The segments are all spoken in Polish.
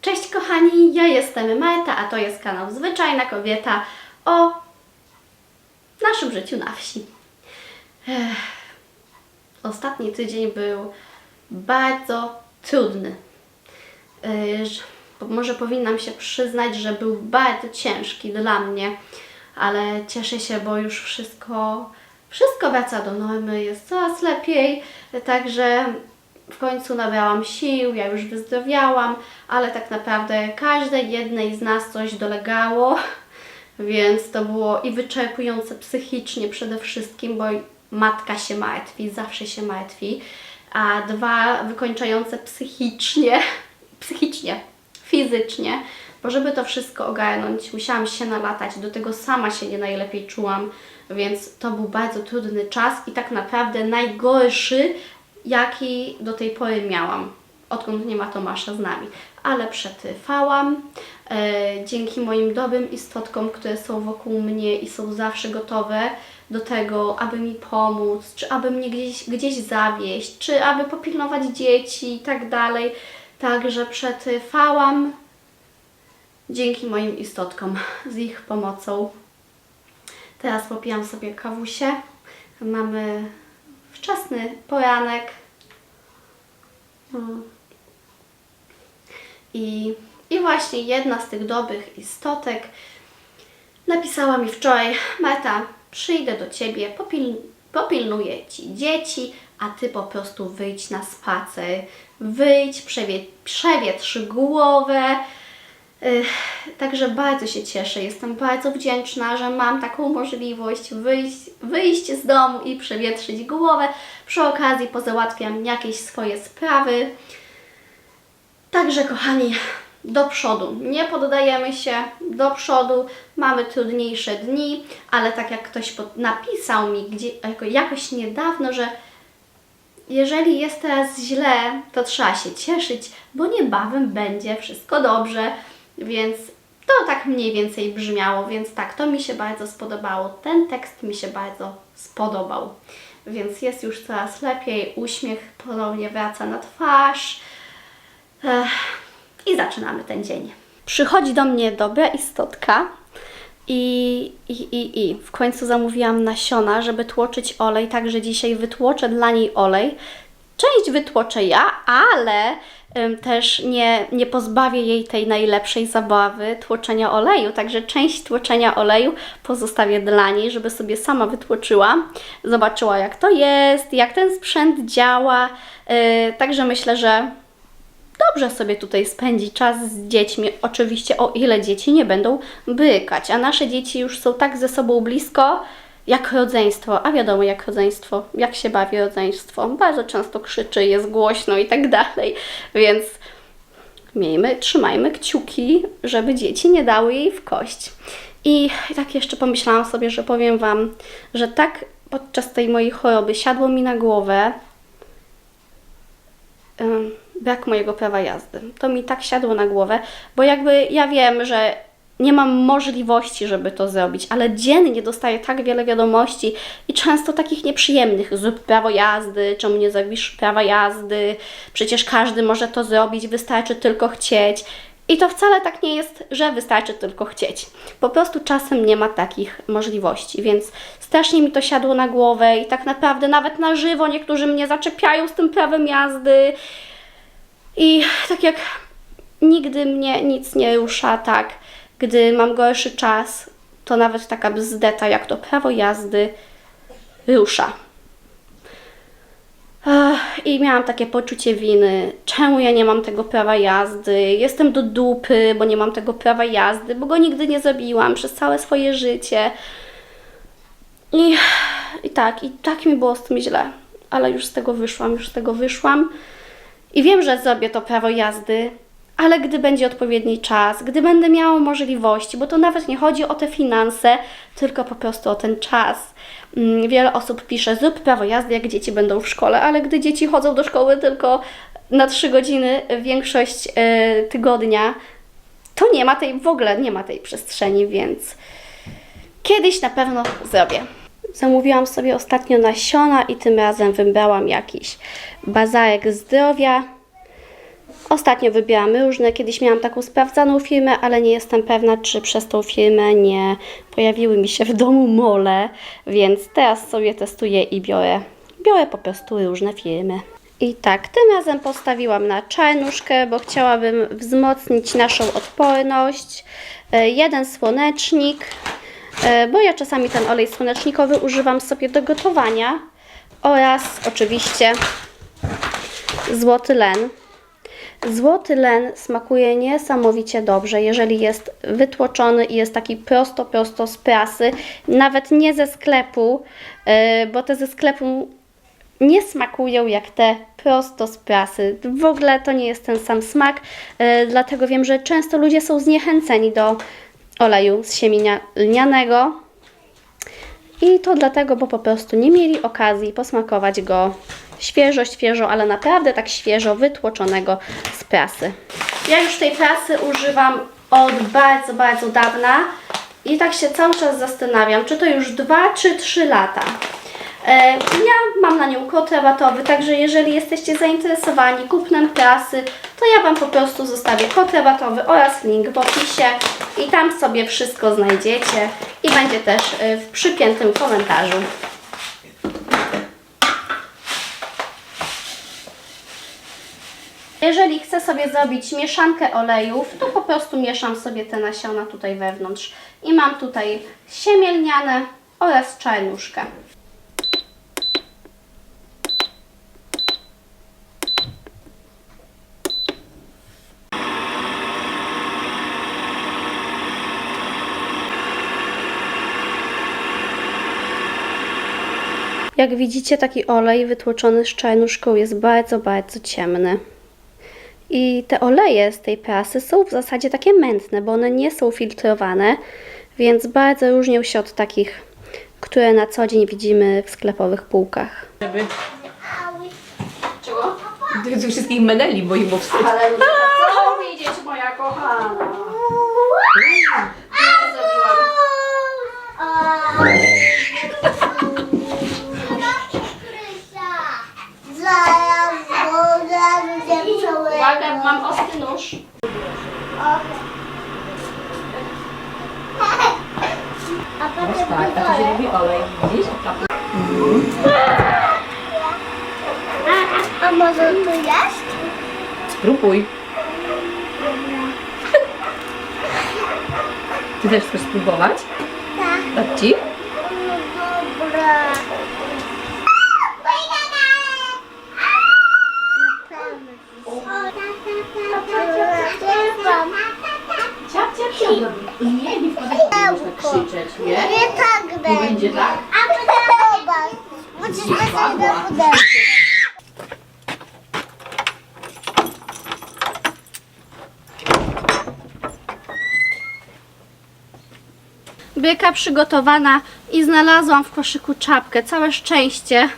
Cześć kochani, ja jestem Marta, a to jest kanał Zwyczajna Kobieta o naszym życiu na wsi. Ech, Ostatni tydzień był bardzo trudny. Bo Może powinnam się przyznać, że był bardzo ciężki dla mnie, ale cieszę się, bo już wszystko, wszystko wraca do normy, jest coraz lepiej, także w końcu nabrałam sił, ja już wyzdrowiałam, ale tak naprawdę każdej jednej z nas coś dolegało, więc to było i wyczerpujące psychicznie przede wszystkim, bo matka się martwi, zawsze się martwi, a dwa wykończające psychicznie, psychicznie, fizycznie, bo żeby to wszystko ogarnąć, musiałam się nalatać, do tego sama się nie najlepiej czułam, więc to był bardzo trudny czas i tak naprawdę najgorszy, jaki do tej pory miałam, odkąd nie ma Tomasza z nami. Ale przetrwałam e, dzięki moim dobrym istotkom, które są wokół mnie i są zawsze gotowe do tego, aby mi pomóc, czy aby mnie gdzieś, gdzieś zawieść, czy aby popilnować dzieci i tak dalej. Także przetrwałam dzięki moim istotkom, z ich pomocą. Teraz popijam sobie kawusie. Mamy wczesny poranek. Mm. I, I właśnie jedna z tych dobrych istotek napisała mi wczoraj: Marta, przyjdę do ciebie, popil, popilnuję ci dzieci, a ty po prostu wyjdź na spacer. Wyjdź, przewie, przewietrz głowę. Także bardzo się cieszę, jestem bardzo wdzięczna, że mam taką możliwość wyjść, wyjść z domu i przewietrzyć głowę. Przy okazji pozałatwiam jakieś swoje sprawy. Także kochani, do przodu. Nie poddajemy się, do przodu. Mamy trudniejsze dni, ale tak jak ktoś napisał mi gdzie, jako, jakoś niedawno, że jeżeli jest teraz źle, to trzeba się cieszyć, bo niebawem będzie wszystko dobrze. Więc to tak mniej więcej brzmiało, więc tak, to mi się bardzo spodobało. Ten tekst mi się bardzo spodobał. Więc jest już coraz lepiej, uśmiech ponownie wraca na twarz. Ech, I zaczynamy ten dzień. Przychodzi do mnie dobra istotka i, i, i, i w końcu zamówiłam nasiona, żeby tłoczyć olej, także dzisiaj wytłoczę dla niej olej. Część wytłoczę ja, ale też nie, nie pozbawię jej tej najlepszej zabawy tłoczenia oleju, także część tłoczenia oleju pozostawię dla niej, żeby sobie sama wytłoczyła, zobaczyła jak to jest, jak ten sprzęt działa, yy, także myślę, że dobrze sobie tutaj spędzi czas z dziećmi, oczywiście o ile dzieci nie będą bykać, a nasze dzieci już są tak ze sobą blisko, jak rodzeństwo, a wiadomo jak rodzeństwo, jak się bawi rodzeństwo, bardzo często krzyczy, jest głośno i tak dalej, więc miejmy, trzymajmy kciuki, żeby dzieci nie dały jej w kość. I tak jeszcze pomyślałam sobie, że powiem Wam, że tak podczas tej mojej choroby siadło mi na głowę, brak mojego prawa jazdy. To mi tak siadło na głowę, bo jakby ja wiem, że nie mam możliwości, żeby to zrobić, ale dziennie dostaję tak wiele wiadomości i często takich nieprzyjemnych. Zrób prawo jazdy, czemu nie zrobisz prawa jazdy? Przecież każdy może to zrobić, wystarczy tylko chcieć. I to wcale tak nie jest, że wystarczy tylko chcieć. Po prostu czasem nie ma takich możliwości, więc strasznie mi to siadło na głowę i tak naprawdę nawet na żywo niektórzy mnie zaczepiają z tym prawem jazdy. I tak jak nigdy mnie nic nie rusza, tak, gdy mam gorszy czas, to nawet taka bzdeta jak to prawo jazdy rusza. I miałam takie poczucie winy, czemu ja nie mam tego prawa jazdy, jestem do dupy, bo nie mam tego prawa jazdy, bo go nigdy nie zrobiłam przez całe swoje życie. I, I tak, i tak mi było z tym źle, ale już z tego wyszłam, już z tego wyszłam. I wiem, że zrobię to prawo jazdy, ale gdy będzie odpowiedni czas, gdy będę miała możliwości, bo to nawet nie chodzi o te finanse, tylko po prostu o ten czas. Mm, Wiele osób pisze, zrób prawo jazdy, jak dzieci będą w szkole, ale gdy dzieci chodzą do szkoły tylko na 3 godziny większość e, tygodnia, to nie ma tej, w ogóle nie ma tej przestrzeni, więc kiedyś na pewno zrobię. Zamówiłam sobie ostatnio nasiona i tym razem wybrałam jakiś bazarek zdrowia. Ostatnio wybieramy różne, kiedyś miałam taką sprawdzaną firmę, ale nie jestem pewna, czy przez tą firmę nie pojawiły mi się w domu mole, więc teraz sobie testuję i biorę, biorę po prostu różne firmy. I tak, tym razem postawiłam na czarnuszkę, bo chciałabym wzmocnić naszą odporność. E, Jeden słonecznik, e, bo ja czasami ten olej słonecznikowy używam sobie do gotowania oraz oczywiście złoty len. Złoty len smakuje niesamowicie dobrze, jeżeli jest wytłoczony i jest taki prosto, prosto z prasy, nawet nie ze sklepu, yy, bo te ze sklepu nie smakują jak te prosto z prasy. W ogóle to nie jest ten sam smak, yy, dlatego wiem, że często ludzie są zniechęceni do oleju z siemienia lnianego. I to dlatego, bo po prostu nie mieli okazji posmakować go świeżo, świeżo, ale naprawdę tak świeżo wytłoczonego z prasy. Ja już tej prasy używam od bardzo, bardzo dawna i tak się cały czas zastanawiam, czy to już 2 czy 3 lata. E, Ja mam na nią kod rabatowy, także jeżeli jesteście zainteresowani kupnem prasy, to ja Wam po prostu zostawię kod rabatowy oraz link w opisie i tam sobie wszystko znajdziecie i będzie też e, w przypiętym komentarzu. Jeżeli chcę sobie zrobić mieszankę olejów, to po prostu mieszam sobie te nasiona tutaj wewnątrz. I mam tutaj siemię lniane oraz czarnuszkę. Jak widzicie, taki olej wytłoczony z czarnuszką jest bardzo, bardzo ciemny. I te oleje z tej prasy są w zasadzie takie mętne, bo one nie są filtrowane, więc bardzo różnią się od takich, które na co dzień widzimy w sklepowych półkach. Żeby Czego? tych wszystkich medali, bo im wstyd. Ale co widzieć, moja kochana? Nie zrobiłam. Uwaga, mam ostry nóż. A potem Tak, a to się robi olej, widzisz? A, a może tu jest? Spróbuj. Ty też chcesz spróbować? Tak. Dać ci? Nie? Nie tak Nie będzie. będzie tak? A podoba. Musisz dostać do pudełka. Byka przygotowana i znalazłam w koszyku czapkę. Całe szczęście,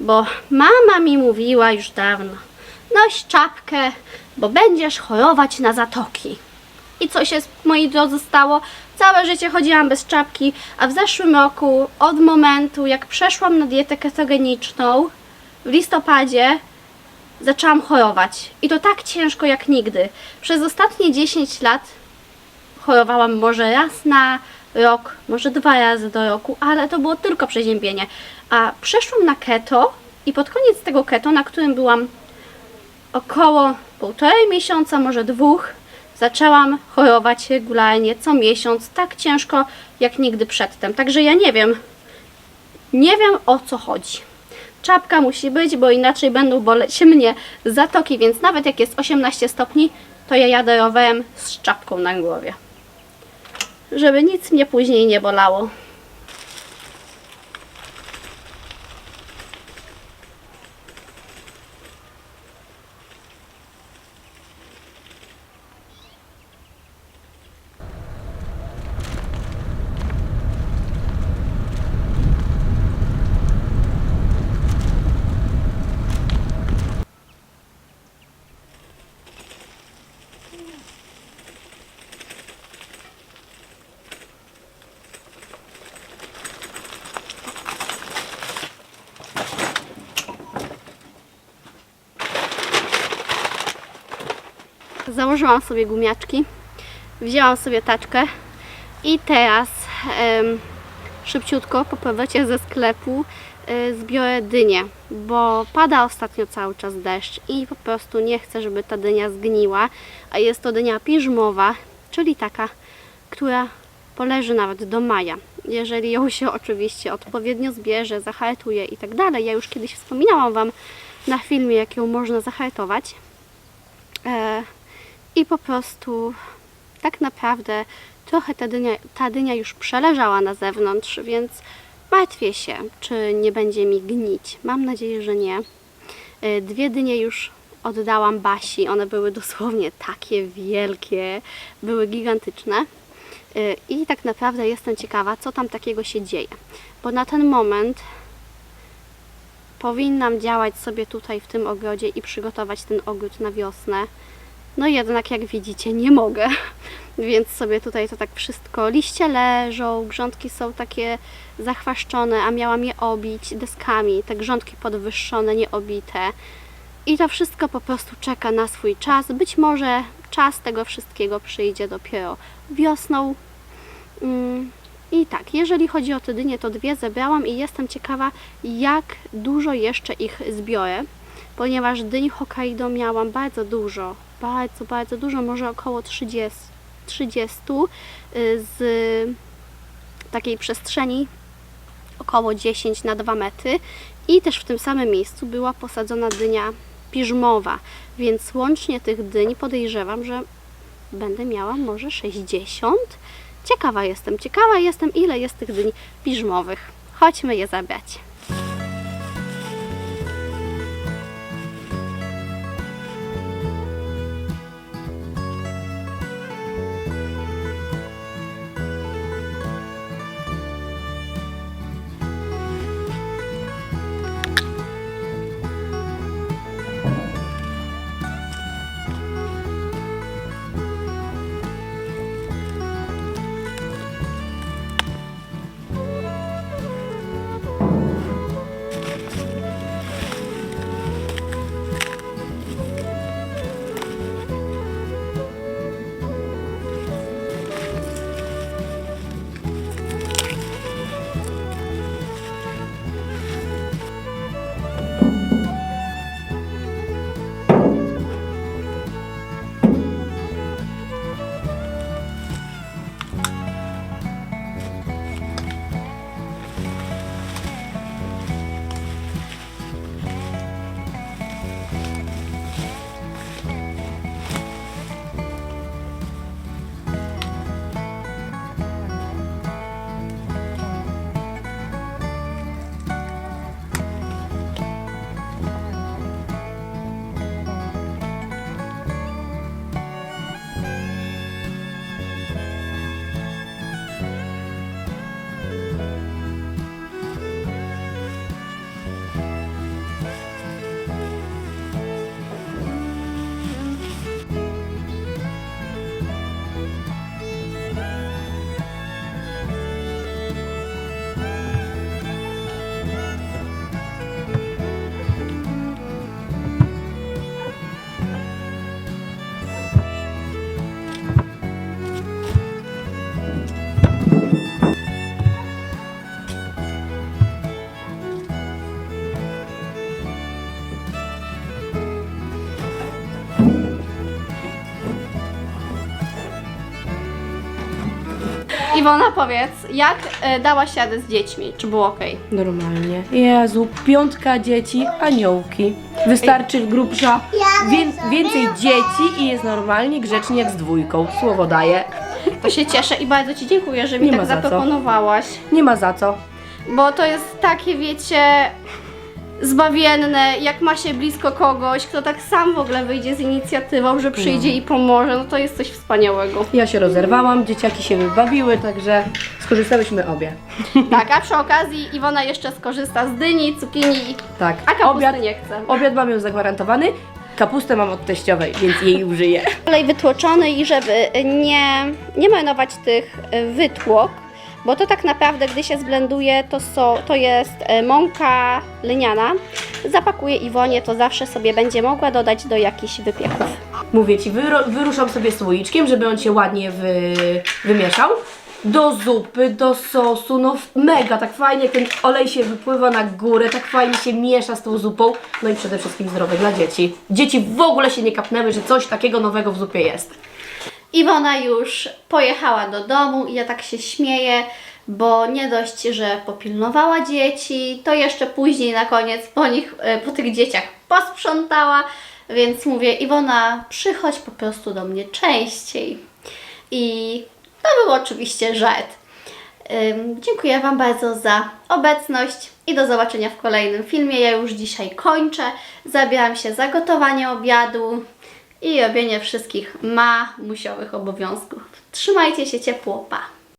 bo mama mi mówiła już dawno. Noś czapkę, bo będziesz chorować na zatoki. I co się, moi drodzy, stało? Całe życie chodziłam bez czapki, a w zeszłym roku, od momentu jak przeszłam na dietę ketogeniczną, w listopadzie zaczęłam chorować. I to tak ciężko jak nigdy. Przez ostatnie 10 lat chorowałam może raz na rok, może dwa razy do roku, ale to było tylko przeziębienie. A przeszłam na keto i pod koniec tego keto, na którym byłam około półtorej miesiąca, może dwóch, zaczęłam chorować regularnie co miesiąc, tak ciężko jak nigdy przedtem. Także ja nie wiem, nie wiem o co chodzi. Czapka musi być, bo inaczej będą boleć mnie zatoki, więc nawet jak jest 18 stopni, to ja jadę rowerem z czapką na głowie. Żeby nic mnie później nie bolało. Założyłam sobie gumiaczki, wzięłam sobie taczkę i teraz em, szybciutko po powrocie ze sklepu y, zbiorę dynię, bo pada ostatnio cały czas deszcz i po prostu nie chcę, żeby ta dynia zgniła, a jest to dynia piżmowa, czyli taka, która poleży nawet do maja. Jeżeli ją się oczywiście odpowiednio zbierze, zahartuje i tak dalej. Ja już kiedyś wspominałam Wam na filmie, jak ją można zahartować. E, I po prostu tak naprawdę trochę ta dynia, ta dynia już przeleżała na zewnątrz, więc martwię się, czy nie będzie mi gnić. Mam nadzieję, że nie. E, Dwie dynie już oddałam Basi. One były dosłownie takie wielkie, były gigantyczne. Y, I tak naprawdę jestem ciekawa, co tam takiego się dzieje. Bo na ten moment powinnam działać sobie tutaj w tym ogrodzie i przygotować ten ogród na wiosnę. No jednak jak widzicie nie mogę, więc sobie tutaj to tak wszystko, liście leżą, grządki są takie zachwaszczone, a miałam je obić deskami, te grządki podwyższone, nieobite. I to wszystko po prostu czeka na swój czas. Być może czas tego wszystkiego przyjdzie dopiero wiosną. Mm, I tak, jeżeli chodzi o te dynie, to dwie zebrałam i jestem ciekawa, jak dużo jeszcze ich zbiorę, ponieważ dyń Hokkaido miałam bardzo dużo, bardzo, bardzo dużo, może około 30, 30 y, z takiej przestrzeni około 10 na 2 metry i też w tym samym miejscu była posadzona dynia piżmowa, więc łącznie tych dyń podejrzewam, że będę miała może 60. Ciekawa jestem, ciekawa jestem ile jest tych dyń piżmowych. Chodźmy je zabrać. Iwona, powiedz, jak e, dałaś radę z dziećmi? Czy było ok? Normalnie. Jezu, piątka dzieci, aniołki. Wystarczy grubsza, wię, więcej dzieci i jest normalnie grzecznie jak z dwójką. Słowo daję. To się cieszę i bardzo Ci dziękuję, że mi Nie tak ma za co. zaproponowałaś. Nie ma za co. Bo to jest takie, wiecie, zbawienne, jak ma się blisko kogoś, kto tak sam w ogóle wyjdzie z inicjatywą, że przyjdzie i pomoże, no to jest coś wspaniałego. Ja się rozerwałam, dzieciaki się wybawiły, także skorzystałyśmy obie. Tak, a przy okazji Iwona jeszcze skorzysta z dyni, cukinii, Tak, a kapusty obiad, nie chce. obiad mam już zagwarantowany, kapustę mam od teściowej, więc jej użyję. Olej wytłoczony i żeby nie, nie marnować tych wytłok, bo to tak naprawdę, gdy się zblenduje, to, są, to jest e, mąka lniana. Zapakuję Iwonie, to zawsze sobie będzie mogła dodać do jakichś wypieków. Mówię ci, wyruszam sobie słoiczkiem, żeby on się ładnie wy, wymieszał. Do zupy, do sosu, no mega, tak fajnie ten olej się wypływa na górę, tak fajnie się miesza z tą zupą. No i przede wszystkim zdrowe dla dzieci. Dzieci w ogóle się nie kapnęły, że coś takiego nowego w zupie jest. Iwona już pojechała do domu i ja tak się śmieję, bo nie dość, że popilnowała dzieci, to jeszcze później na koniec po nich, e, po tych dzieciach posprzątała, więc mówię, Iwona, przychodź po prostu do mnie częściej. I to był oczywiście żart. Dziękuję Wam bardzo za obecność i do zobaczenia w kolejnym filmie. Ja już dzisiaj kończę. Zabieram się za gotowanie obiadu i robienie wszystkich mamusiowych obowiązków. Trzymajcie się ciepło, pa!